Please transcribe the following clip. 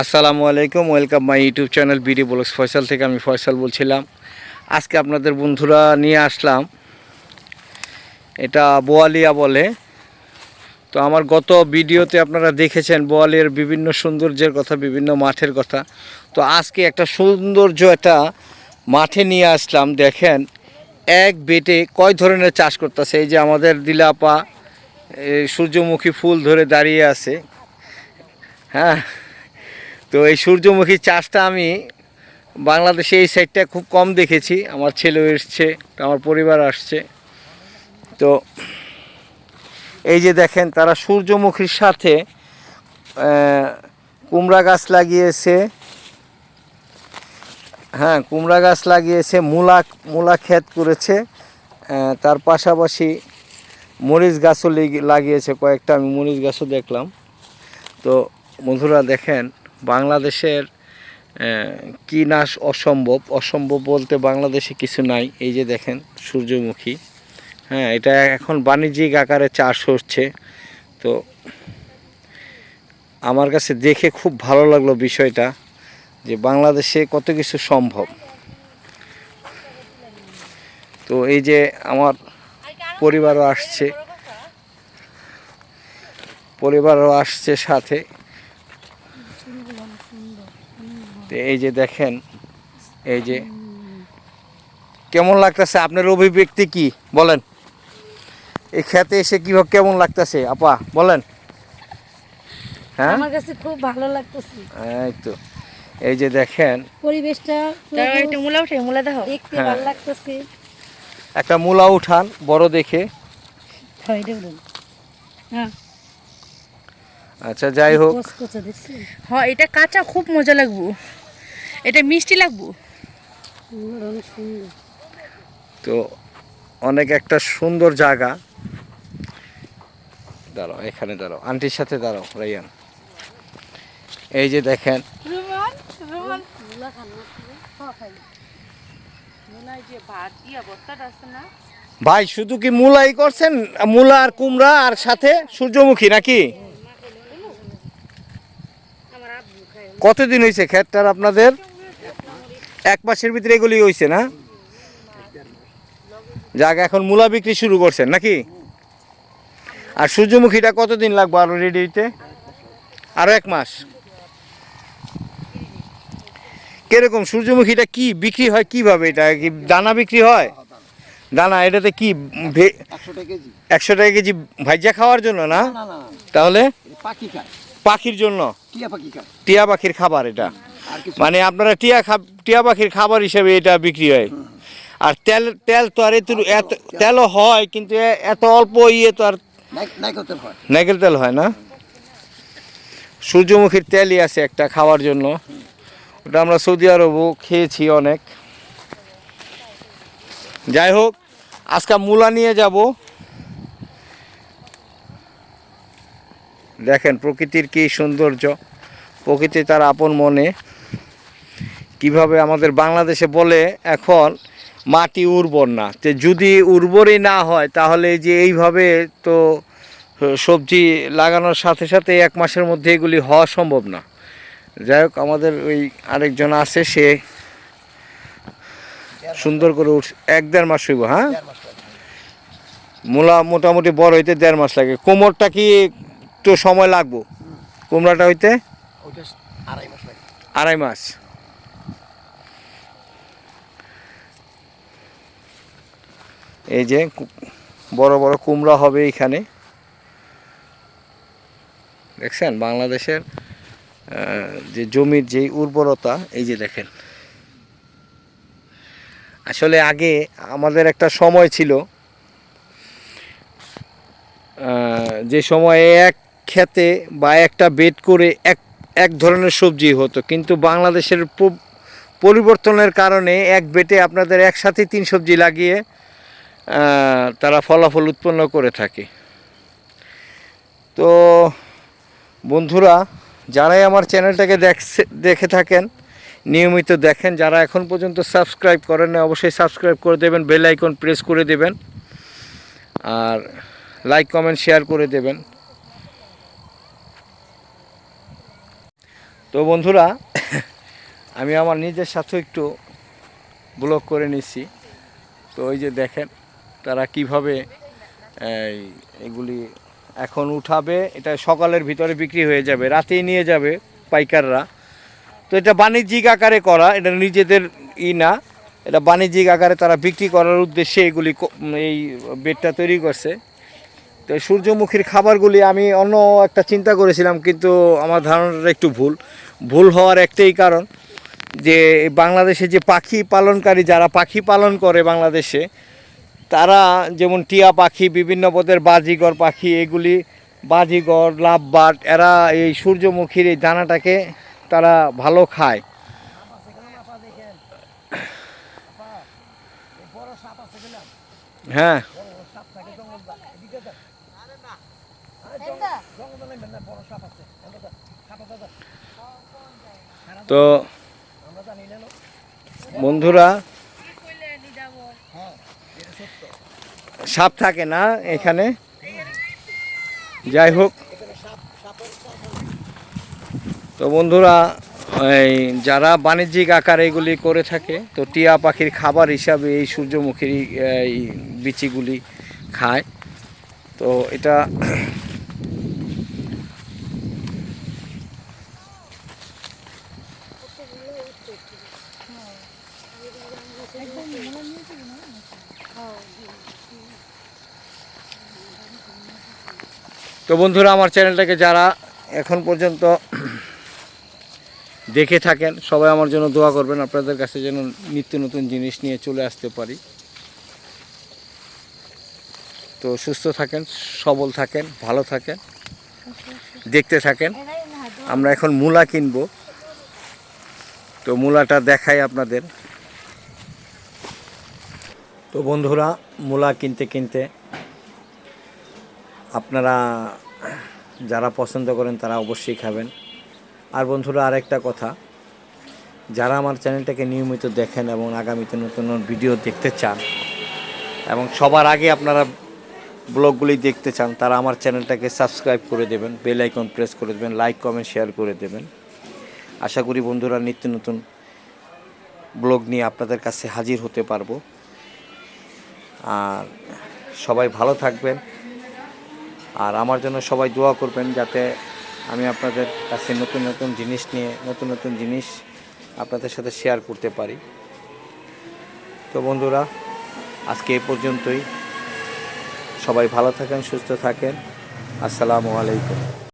আসসালামু আলাইকুম, welcome my YouTube channel BD blogs Faisal থেকে আমি ফয়সাল বলছিলাম। আজকে আপনাদের বন্ধুরা নিয়ে আসলাম, এটা বোয়ালিয়া বলে। তো আমার গত ভিডিওতে আপনারা দেখেছেন বোয়ালিয়ার বিভিন্ন সৌন্দর্যের কথা, বিভিন্ন মাঠের কথা। তো আজকে একটা সৌন্দর্য একটা মাঠে নিয়ে আসলাম, দেখেন, এক বেটে কয় ধরনের চাষ করতেছে? এই যে আমাদের দিলাপা সূর্যমুখী ফুল ধরে দাঁড়িয়ে আছে। হ্যাঁ তো এই সূর্যমুখী চাষটা আমি বাংলাদেশে এই সাইডটা খুব কম দেখেছি। আমার ছেলেও এসছে, আমার পরিবার আসছে। তো এই যে দেখেন, তারা সূর্যমুখীর সাথে কুমড়া গাছ লাগিয়েছে। হ্যাঁ কুমড়া গাছ লাগিয়েছে, মূলা মূলা ক্ষেত করেছে। তার পাশাপাশি মরিচ গাছও লাগিয়েছে কয়েকটা, আমি মরিচ গাছও দেখলাম। তো বন্ধুরা দেখেন বাংলাদেশের কি নাশ অসম্ভব অসম্ভব বলতে বাংলাদেশে কিছু নাই। এই যে দেখেন, সূর্যমুখী। হ্যাঁ এটা এখন বাণিজ্যিক আকারে চাষ হচ্ছে। তো আমার কাছে দেখে খুব ভালো লাগল বিষয়টা, যে বাংলাদেশে কত কিছু সম্ভব। তো এই যে আমার পরিবারও আসছে। পরিবারও আসছে সাথে। তো এই যে দেখেন এই যে। কেমন লাগতেছে? আপনার অভিব্যক্তি কি? বলেন। এই খেতে এসে কি কেমন লাগতেছে? আপা বলেন। হ্যাঁ? আমার কাছে খুব ভালো লাগতেছে। এই তো। এই যে দেখেন। পরিবেশটা একটু মূলা উঠে মূলা দেখো দেখতে হ্যাঁ। ভালো লাগতেছে। একটা মূলা উঠান বড় দেখে। হয় হ্যাঁ। আচ্ছা যাই হোক। হ্যাঁ এটা কাঁচা খুব মজা লাগবো। এটা মিষ্টি লাগবো? তো অনেক একটা সুন্দর জায়গা। দাঁড়াও এখানে দাঁড়াও আন্টির সাথে দাঁড়াও রাইয়ান। এই যে দেখেন? হ্যাঁ, খাই। যে ভাত দিয়া বস্তাটা আছে না? ভাই শুধু কি মূলাই করছেন? মূলা আর কুমড়া আর সাথে সূর্যমুখী নাকি? কতদিন হয়েছে ক্ষেতটার আপনাদের? এক মাসের ভিতরে এগুলি হয়েছে না? যাক এখন মূলা বিক্রি শুরু করছেন নাকি? আর সূর্যমুখীটা কতদিন লাগবে আরও রেডি হইতে? আরও এক মাস। কীরকম সূর্যমুখীটা কি বিক্রি হয় কীভাবে এটা? কি দানা বিক্রি হয়? দানা এটাতে কি একশো টাকা কেজি ভাইজা খাওয়ার জন্য না? তাহলে? পাখির জন্য? টিয়া পাখির খাবার এটা। মানে আপনারা টিয়া খা টিয়া পাখির খাবার হিসেবে এটা বিক্রি হয়। আর তেল তেল তো আর এত তেলও হয় কিন্তু এত অল্প ইয়ে তো আর নাইকেল তেল হয় না? সূর্যমুখীর তেলই আছে একটা খাওয়ার জন্য। ওটা আমরা সৌদি আরবও খেয়েছি অনেক। যাই হোক আজকে মূলা নিয়ে যাব। দেখেন প্রকৃতির কি সৌন্দর্য প্রকৃতি তার আপন মনে। কীভাবে আমাদের বাংলাদেশে বলে এখন মাটি উর্বর না। যে যদি উর্বরই না হয় তাহলে যে এইভাবে তো সবজি লাগানোর সাথে সাথে এক মাসের মধ্যে এগুলি হওয়া সম্ভব না। যাই হোক আমাদের ওই আরেকজন আছে সে সুন্দর করে উঠ এক দেড় মাস হইব হ্যাঁ? মূলা মোটামুটি বড় হইতে দেড় মাস লাগে। কোমরটা কি একটু সময় লাগবো? কুমড়াটা হইতে আড়াই মাস আড়াই মাস। এই যে বড় বড় কুমড়া হবে এখানে। দেখছেন? বাংলাদেশের যে জমির যে উর্বরতা, এই যে দেখেন। আসলে আগে আমাদের একটা সময় ছিল যে সময়ে এক খেতে বা একটা বেড করে এক এক ধরনের সবজি হতো। কিন্তু বাংলাদেশের পরিবর্তনের কারণে এক বেটে আপনাদের একসাথে তিন সবজি লাগিয়ে তারা ফলাফল উৎপন্ন করে থাকে। তো বন্ধুরা, যারাই আমার চ্যানেলটাকে দেখছে, দেখে থাকেন, নিয়মিত দেখেন, যারা এখন পর্যন্ত সাবস্ক্রাইব করেন না অবশ্যই সাবস্ক্রাইব করে দেবেন, বেল আইকন প্রেস করে দেবেন, আর লাইক, কমেন্ট, শেয়ার করে দেবেন। তো বন্ধুরা, আমি আমার নিজের সাথে একটু ব্লগ করে নিচ্ছি তো ওই যে দেখেন তারা কীভাবে এগুলি এখন উঠাবে, এটা সকালের ভিতরে বিক্রি হয়ে যাবে, রাতেই নিয়ে যাবে পাইকাররা। তো এটা বাণিজ্যিক আকারে করা, এটা নিজেদের ই না, এটা বাণিজ্যিক আকারে তারা বিক্রি করার উদ্দেশ্যে এগুলি এই বেডটা তৈরি করছে। তো সূর্যমুখীর খাবারগুলি আমি অন্য একটা চিন্তা করেছিলাম, কিন্তু আমার ধারণাটা একটু ভুল। ভুল হওয়ার একটাই কারণ যে, বাংলাদেশে যে পাখি পালনকারী, যারা পাখি পালন করে বাংলাদেশে তারা যেমন টিয়া পাখি, বিভিন্ন পদের বাজিগর পাখি, এগুলি বাজিগর লাভবাট এরা এই সূর্যমুখীর এই দানাটাকে তারা ভালো খায়। হ্যাঁ। তো বন্ধুরা সাপ থাকে না এখানে। যাই হোক। তো বন্ধুরা, এই যারা বাণিজ্যিক আকার এগুলি করে থাকে, তো টিয়া পাখির খাবার হিসাবে এই সূর্যমুখীর এই বিচিগুলি খায়। তো এটা তো বন্ধুরা, আমার চ্যানেলটাকে যারা এখন পর্যন্ত দেখে থাকেন, সবাই আমার জন্য দোয়া করবেন। আপনাদের কাছে যেন নিত্য নতুন জিনিস নিয়ে চলে আসতে পারি। তো সুস্থ থাকেন, সবল থাকেন, ভালো থাকেন, দেখতে থাকেন। আমরা এখন মূলা কিনবো। তো মূলাটা দেখাই আপনাদের। তো বন্ধুরা, মূলা কিনতে কিনতে আপনারা যারা পছন্দ করেন তারা অবশ্যই খাবেন। আর বন্ধুরা, আরেকটা কথা, যারা আমার চ্যানেলটাকে নিয়মিত দেখেন এবং আগামীতে নতুন নতুন ভিডিও দেখতে চান এবং সবার আগে আপনারা ব্লগগুলি দেখতে চান, তারা আমার চ্যানেলটাকে সাবস্ক্রাইব করে দেবেন, বেল আইকন প্রেস করে দেবেন, লাইক, কমেন্ট, শেয়ার করে দেবেন। আশা করি বন্ধুরা, নিত্য নতুন ব্লগ নিয়ে আপনাদের কাছে হাজির হতে পারব। আর সবাই ভালো থাকবেন। আর আমার জন্য সবাই দোয়া করবেন যাতে আমি আপনাদের কাছে নতুন নতুন জিনিস নিয়ে, নতুন নতুন জিনিস আপনাদের সাথে শেয়ার করতে পারি। তো বন্ধুরা, আজকে এ পর্যন্তই। সবাই ভালো থাকেন, সুস্থ থাকেন। আসসালামু আলাইকুম।